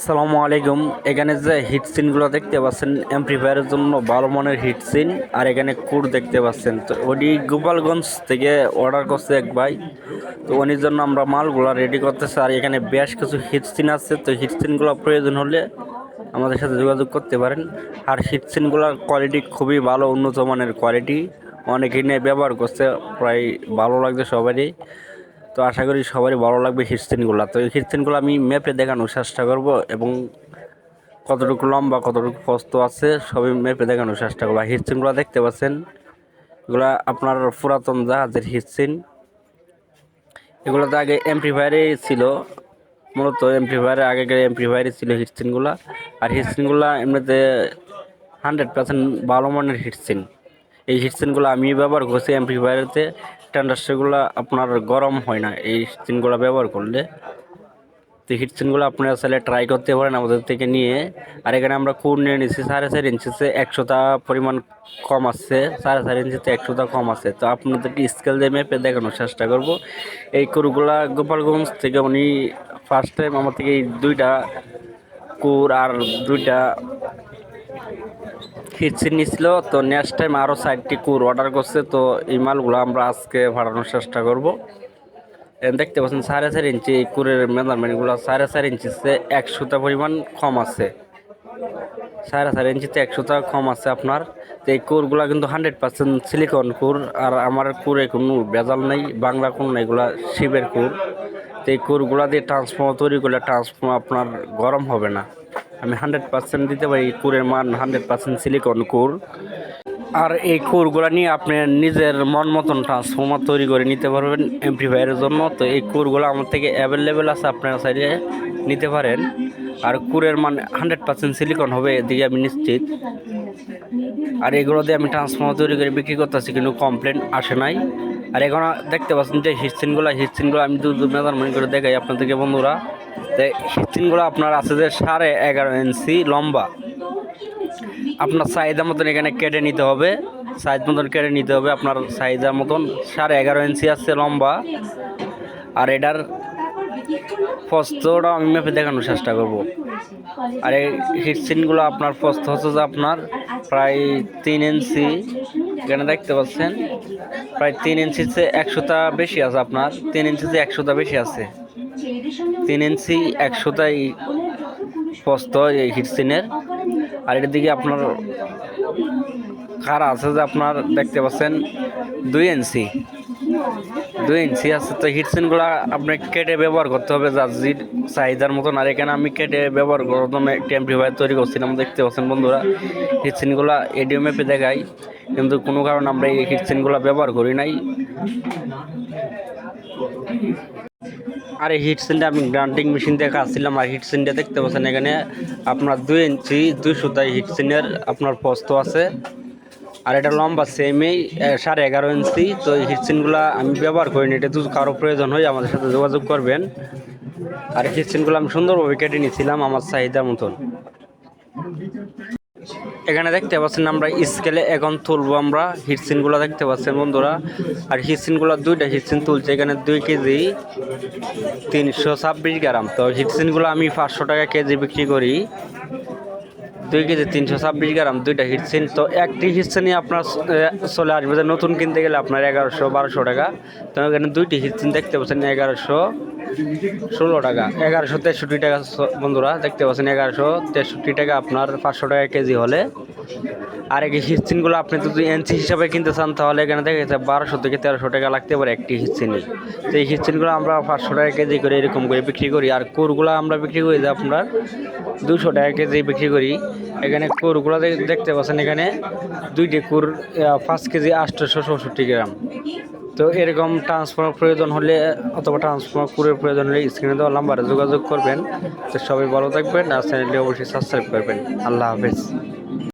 আসসালামু আলাইকুম। এখানে যে হিট সিনগুলো দেখতে পাচ্ছেন অ্যাম্প্লিফায়ারের জন্য ভালো মানের হিট সিন আর এখানে কুর দেখতে পাচ্ছেন। তো ওটি গোপালগঞ্জ থেকে অর্ডার করছে এক ভাই। তো উনির জন্য আমরা মালগুলো রেডি করতেছি। আর এখানে বেশ কিছু হিট সিন আছে। তো হিট সিনগুলো প্রয়োজন হলে আমাদের সাথে যোগাযোগ করতে পারেন। আর হিট সিনগুলোর কোয়ালিটি খুবই ভালো, উন্নত মানের কোয়ালিটি অনেকেই নিয়ে ব্যবহার করছে, প্রায় ভালো লাগছে সবারই। তো আশা করি সবারই ভালো লাগবে হিটসিনগুলো তো এই হিটসিনগুলো আমি ম্যাপে দেখানোর চেষ্টা করব এবং কতটুকু লম্বা, কতটুকু প্রস্ত আছে, সবই ম্যাপে দেখানোর চেষ্টা করব। হিটসিনগুলো দেখতে পাচ্ছেন, এগুলো আপনার পুরাতন জাহাজের হিটসিন এগুলো তো আগে এমপ্লিফায়ারে ছিল, মূলত এমপ্লিফায়ারে আগেকার এমপ্লিফায়ারে ছিল হিটসিনগুলো আর হিটসিনগুলো এমনিতে হান্ড্রেড পার্সেন্ট ভালো মানের হিটসিন এই হিটসিনগুলো আমি ব্যবহার করছি এমপ্লিফায়ারেতে ট্যান্ডারসগুলো আপনার গরম হয় না। এই হিটসিনগুলো ব্যবহার করলে তো হিটসিনগুলো আপনারা চাইলে ট্রাই করতে পারেন আমাদের থেকে নিয়ে। আর এখানে আমরা কুর নিয়ে নিচ্ছি সাড়ে চার ইঞ্চিতে একশোটা পরিমাণ কম আছে। সাড়ে চার ইঞ্চিতে একশোটা কম আছে। তো আপনাদেরকে স্কেল দিয়ে মেপে দেখানোর চেষ্টা করব। এই কুরগুলা গোপালগঞ্জ থেকে উনি ফার্স্ট টাইম আমার থেকে এই দুইটা কুর আর দুইটা হিটসিন নিছিল, তো নেক্সট টাইম আরও সাইডটি কুর অর্ডার করছে, তো এই মালগুলো আমরা আজকে ভাড়ানোর চেষ্টা করব। দেখতে পাচ্ছেন, সাড়ে চার ইঞ্চি এই কুরের মেজারমেন্টগুলো সাড়ে চার ইঞ্চিতে একশোটা পরিমাণ কম আছে। সাড়ে চার ইঞ্চিতে একশোটা কম আছে আপনার। তো এই কুরগুলো কিন্তু হান্ড্রেড পার্সেন্ট সিলিকন কুর, আর আমার কুরে কোনো ভেজাল নেই, বাংলা কোন এগুলা শিবের কুর। তো এই কুরগুলা দিয়ে ট্রান্সফর্মার তৈরি করলে ট্রান্সফর্মার আপনার গরম হবে না। আমি হান্ড্রেড পার্সেন্ট দিতে পারি কুরের মান হান্ড্রেড পার্সেন্ট সিলিকন কুর। আর এই কোরগুলো নিয়ে আপনি নিজের মন মতন ট্রান্সফর্মার তৈরি করে নিতে পারবেন এমপ্লিফায়ারের জন্য। তো এই কোরগুলো আমার থেকে অ্যাভেলেবেল আছে, আপনার সাইডে নিতে পারেন। আর কুরের মান হান্ড্রেড পার্সেন্ট সিলিকন হবে, এদিকে আমি নিশ্চিত। আর এগুলো দিয়ে আমি ট্রান্সফর্মার তৈরি করে বিক্রি করতেছি, কিন্তু কমপ্লেন আসে নাই। আর এখন দেখতে পাচ্ছেন যে হিটসিনগুলো হিটসিনগুলো আমি দু মেজারমেন্ট করে দেখাই আপনাদেরকে বন্ধুরা। তো আপনার আছে যে সাড়ে এগারো ইঞ্চি লম্বা। আপনার চাহিদা মতন এখানে কেটে নিতে হবে। সাইজ মতন কেটে নিতে হবে। আপনার সাইজের মতন সাড়ে এগারো ইঞ্চি আছে লম্বা। আর এটার ফস্তটা আমি মেপে দেখানোর চেষ্টা করব। আর এই হিটসিনগুলো আপনার ফস্ত হচ্ছে যে আপনার প্রায় তিন ইঞ্চি। এখানে দেখতে পাচ্ছেন, প্রায় তিন ইঞ্চিতে একশোটা বেশি আছে আপনার। তিন ইঞ্চিতে একশোটা বেশি আছে। তিন ইঞ্চি একশোটাই ফস্ত এই হিটসিনের আর এটার দিকে আপনার খারা আছে যে আপনার দেখতে পাচ্ছেন? দুই ইঞ্চি। দুই ইঞ্চি আছে তো হিটসিনগুলো আপনি কেটে ব্যবহার করতে হবে যার জির চাহিদার মতন। আর এখানে আমি কেটে ব্যবহার করার জন্য একটি এমপ্লিফায়ার তৈরি করছিলাম দেখতে পাচ্ছেন বন্ধুরা। হিটসিনগুলো এডিও ম্যাপে দেখাই কিন্তু কোনো কারণে আমরা এই হিটসিনগুলো ব্যবহার করি নাই। আর এই হিটসিনটা আমি গ্রান্টিং মেশিন দিয়ে কাটছিলাম আর হিটসিনটা দেখতে পাচ্ছেন এখানে আপনার দুই ইঞ্চি, দুই সপ্তাহ হিট সিনের আপনার পোস্ত আছে। আর এটা লম্বা সেমই সাড়ে এগারো ইঞ্চি। তো এই হিটসিনগুলো আমি ব্যবহার করিনি, এটা যদি কারও প্রয়োজন হয় আমাদের সাথে যোগাযোগ করবেন। আর হিটসিনগুলো আমি সুন্দরভাবে কেটে নিয়েছিলাম আমার চাহিদা মতন। এখানে দেখতে পাচ্ছেন আমরা স্কেলে এখন তুলবো আমরা হিটসিনগুলো দেখতে পাচ্ছেন বন্ধুরা। আর হিটসিনগুলো দুইটা হিটসিন তুলছে, এখানে দুই কেজি তিনশো ছাব্বিশ গ্রাম। তো হিটসিনগুলো আমি পাঁচশো টাকা কেজি বিক্রি করি। দুই কেজি তিনশো ছাব্বিশ গ্রাম দুইটা হিটসিন তো একটি হিটসিনই আপনার চলে আসবে যে নতুন কিনতে গেলে আপনার এগারোশো বারোশো টাকা। তো এখানে দুইটি হিটসিন দেখতে পাচ্ছেন, এগারোশো ষোলো টাকা। এগারোশো তেষট্টি টাকা, বন্ধুরা, দেখতে পাচ্ছেন, এগারোশো তেষট্টি টাকা আপনার পাঁচশো টাকা কেজি হলে। আর এই হিটসিনগুলো আপনি যদি এনসি হিসাবে কিনতে চান, তাহলে এখানে দেখা যাচ্ছে বারোশো থেকে তেরোশো টাকা লাগতে পারে একটি হিটসিনই তো এই হিটসিনগুলো আমরা পাঁচশো টাকা কেজি করে এরকম করে বিক্রি করি, আর কোরগুলো আমরা বিক্রি করি যে আপনার দুশো টাকা কেজি বিক্রি করি। এখানে কোরগুলো দেখতে পাচ্ছেন এখানে দুইটি কুর পাঁচ কেজি আটশোশো চৌষট্টি গ্রাম। তো এরকম ট্রান্সফার প্রয়োজন হলে অথবা ট্রান্সফার কুরের প্রয়োজন হলে স্ক্রিনে দেওয়া নাম্বারে যোগাযোগ করবেন। তো সবাই ভালো থাকবেন আর চ্যানেলটি অবশ্যই সাবস্ক্রাইব করবেন। আল্লাহ হাফেজ।